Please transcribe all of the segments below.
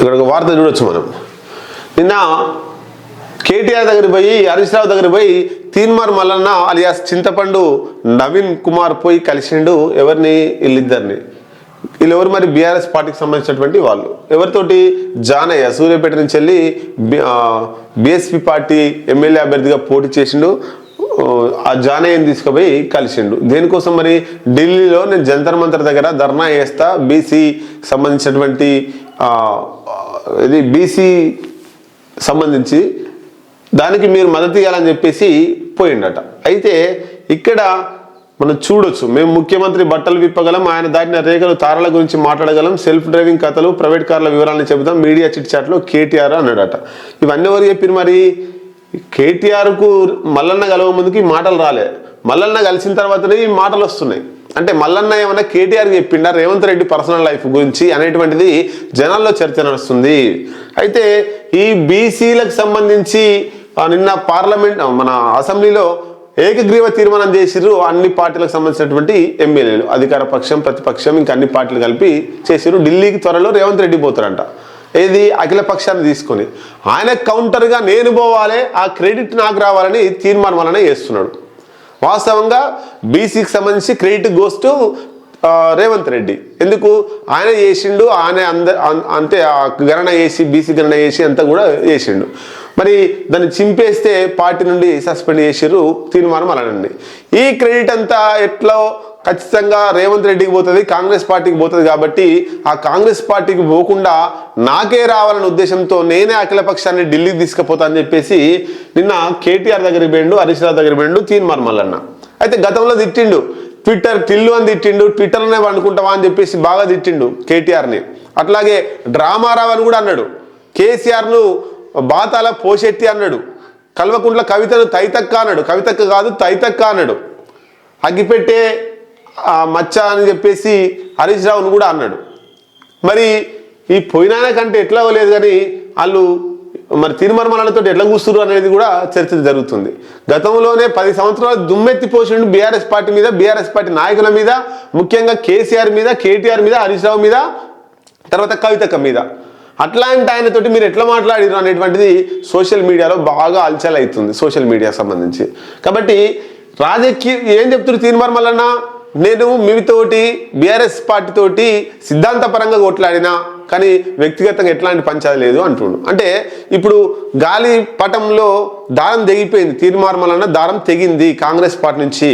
ఇక్కడ ఒక వార్త చూడొచ్చు మనం. నిన్న కేటీఆర్ దగ్గర పోయి హరీష్ రావు దగ్గర పోయి తీన్మార్ మల్లన్న అలియాస్ చింతపండు నవీన్ కుమార్ పోయి కలిసిండు ఎవరిని? వీళ్ళిద్దరిని. వీళ్ళు ఎవరు మరి? బీఆర్ఎస్ పార్టీకి సంబంధించినటువంటి వాళ్ళు. ఎవరితోటి? జానయ్య సూర్యాపేట నుంచి వెళ్ళి బీఎస్పీ పార్టీ ఎమ్మెల్యే అభ్యర్థిగా పోటీ చేసిండు. ఆ జానయ్యని తీసుకుపోయి కలిసిండు. దేనికోసం మరి? ఢిల్లీలో నేను జంతర్ మంతర్ దగ్గర ధర్నా చేస్తా బీసీ సంబంధించినటువంటి ఇది బీసీ సంబంధించి దానికి మీరు మద్దతు ఇవ్వాలని చెప్పేసి పోయిండట. అయితే ఇక్కడ మనం చూడొచ్చు మేము ముఖ్యమంత్రి బట్టలు విప్పగలం ఆయన దాటిన రేఖలు తారల గురించి మాట్లాడగలం సెల్ఫ్ డ్రైవింగ్ కథలు ప్రైవేట్ కార్ల వివరాలను చెబుతాం మీడియా చిట్ చాట్లో కేటీఆర్ అన్నాడట. ఇవన్నీ ఎవరు చెప్పిన మరి? కేటీఆర్కు మల్లన్న కలవ ముందుకి మాటలు రాలే. మల్లన్న కలిసిన తర్వాతనే ఈ మాటలు వస్తున్నాయి. అంటే మల్లన్న ఏమన్నా కేటీఆర్ చెప్పిండా? రేవంత్ రెడ్డి పర్సనల్ లైఫ్ గురించి అనేటువంటిది జనాల్లో చర్చ నడుస్తుంది. అయితే ఈ బీసీలకు సంబంధించి నిన్న పార్లమెంట్ మన అసెంబ్లీలో ఏకగ్రీవ తీర్మానం చేసిర్రు అన్ని పార్టీలకు సంబంధించినటువంటి ఎమ్మెల్యేలు. అధికార పక్షం ప్రతిపక్షం ఇంకా అన్ని పార్టీలు కలిపి చేసిర్రు. ఢిల్లీకి త్వరలో రేవంత్ రెడ్డి పోతారంట. ఏది? అఖిల పక్షాన్ని తీసుకొని. ఆయన కౌంటర్గా నేను పోవాలి ఆ క్రెడిట్ నాకు రావాలని తీర్మానం వలన చేస్తున్నాడు. వాస్తవంగా బీసీకి సంబంధించి credit goes to Revanth Reddy. ఎందుకు? ఆయన చేసిండు ఆయన అంద అన్- అంటే ఆ గణన చేసి బీసీ గణన చేసి అంతా కూడా చేసిండు. మరి దాన్ని చింపేస్తే పార్టీ నుండి సస్పెండ్ చేసిర్రు తీర్మానం అలానండి ఈ క్రెడిట్ అంతా ఎట్లా ఖచ్చితంగా రేవంత్ రెడ్డికి పోతుంది కాంగ్రెస్ పార్టీకి పోతుంది కాబట్టి ఆ కాంగ్రెస్ పార్టీకి పోకుండా నాకే రావాలనే ఉద్దేశంతో నేనే అఖిలపక్షాన్ని ఢిల్లీకి తీసుకుపోతా అని చెప్పేసి నిన్న కేటీఆర్ దగ్గర పోయిండు హరీష్ రావు దగ్గర పోయిండు తీర్మానం మల్లన్న అయితే గతంలో తిట్టిండు ట్విట్టర్ టిల్లు అని తిట్టిండు ట్విట్టర్నే వండుకుంటావా అని చెప్పేసి బాగా తిట్టిండు కేటీఆర్ని. అట్లాగే డ్రామారావు అని కూడా అన్నాడు కేసీఆర్ను బాతాల పోషెట్టి అన్నాడు కల్వకుంట్ల కవితను తైతక్క అన్నాడు కవితక్క కాదు తైతక్క అన్నాడు. అగ్గిపెట్టే మచ్చ అని చెప్పేసి హరీష్ రావును కూడా అన్నాడు. మరి ఈ పోయినాయన కంటే ఎట్లా అవ్వలేదు కానీ వాళ్ళు మరి తిరుమర్మలతో ఎట్లా కూస్తున్నారు అనేది కూడా చర్చ జరుగుతుంది. గతంలోనే పది సంవత్సరాలు దుమ్మెత్తి పోసిండు బీఆర్ఎస్ పార్టీ మీద బీఆర్ఎస్ పార్టీ నాయకుల మీద ముఖ్యంగా కేసీఆర్ మీద కేటీఆర్ మీద హరీష్ రావు మీద తర్వాత కవితక మీద. అట్లాంటి ఆయనతోటి మీరు ఎట్లా మాట్లాడారు అనేటువంటిది సోషల్ మీడియాలో బాగా అల్చల్ అవుతుంది సోషల్ మీడియా సంబంధించి. కాబట్టి రాజకీయ ఏం చెప్తున్నారు తీర్మానం నేను మీతోటి బీఆర్ఎస్ పార్టీ తోటి సిద్ధాంతపరంగా కొట్లాడినా కానీ వ్యక్తిగతంగా ఎట్లాంటి పంచాది లేదు అంటుండు. అంటే ఇప్పుడు గాలి పటంలో దారం తెగిపోయింది తీర్మార్మలన్న దారం తెగింది కాంగ్రెస్ పార్టీ నుంచి.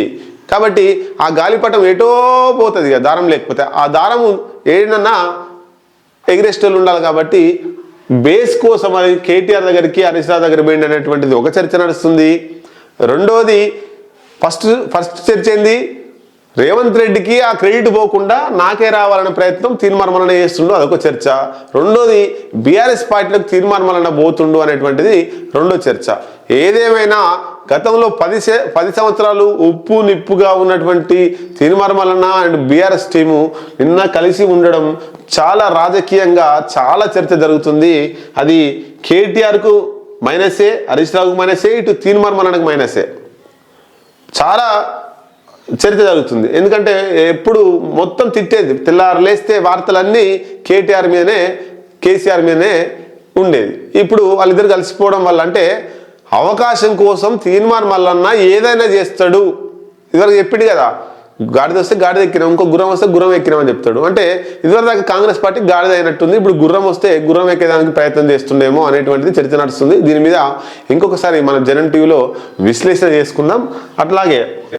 కాబట్టి ఆ గాలిపటం ఎటో పోతుంది ఇక దారం లేకపోతే. ఆ దారం ఏడన్నా ఎగిరేస్టోళ్ళు ఉండాలి కాబట్టి బేస్ కోసం అది కేటీఆర్ దగ్గరికి హరీష్ రావు దగ్గర పోయింది అనేటువంటిది ఒక చర్చ నడుస్తుంది. రెండోది ఫస్ట్ ఫస్ట్ చర్చ ఏంది? రేవంత్ రెడ్డికి ఆ క్రెడిట్ పోకుండా నాకే రావాలనే ప్రయత్నం తీర్మార్మలన చేస్తుండో. అదొక చర్చ. రెండోది బీఆర్ఎస్ పార్టీలకు తీర్మార్మలన పోతుండు అనేటువంటిది రెండో చర్చ. ఏదేమైనా గతంలో పది సే- పది సంవత్సరాలు ఉప్పు నిప్పుగా ఉన్నటువంటి తీర్మానమలన అండ్ బీఆర్ఎస్ టీము నిన్న కలిసి ఉండడం చాలా రాజకీయంగా చాలా చర్చ జరుగుతుంది. అది కేటీఆర్కు మైనసే హరీష్ రావుకు మైనసే ఇటు తీర్మానమలనకు మైనసే. చాలా చరిత్ర జరుగుతుంది. ఎందుకంటే ఎప్పుడు మొత్తం తిట్టేది తెల్లారు లేస్తే వార్తలన్నీ కేటీఆర్ మీదనే కేసీఆర్ మీదనే ఉండేది. ఇప్పుడు వాళ్ళిద్దరు కలిసిపోవడం వల్ల అంటే అవకాశం కోసం తీర్మానం మల్లన్న ఏదైనా చేస్తాడు. ఇదివరకు చెప్పిండు కదా గాడిద వస్తే గాడిద ఎక్కినాం ఇంకో గుర్రం వస్తే గుర్రం ఎక్కినామని చెప్తాడు. అంటే ఇదివరకు దాకా కాంగ్రెస్ పార్టీ గాడిద అయినట్టుంది ఇప్పుడు గుర్రం వస్తే గుర్రం ఎక్కేదానికి ప్రయత్నం చేస్తుండేమో అనేటువంటిది చర్చ నడుస్తుంది. దీని మీద ఇంకొకసారి మన జనం టీవీలో విశ్లేషణ చేసుకుందాం. అట్లాగే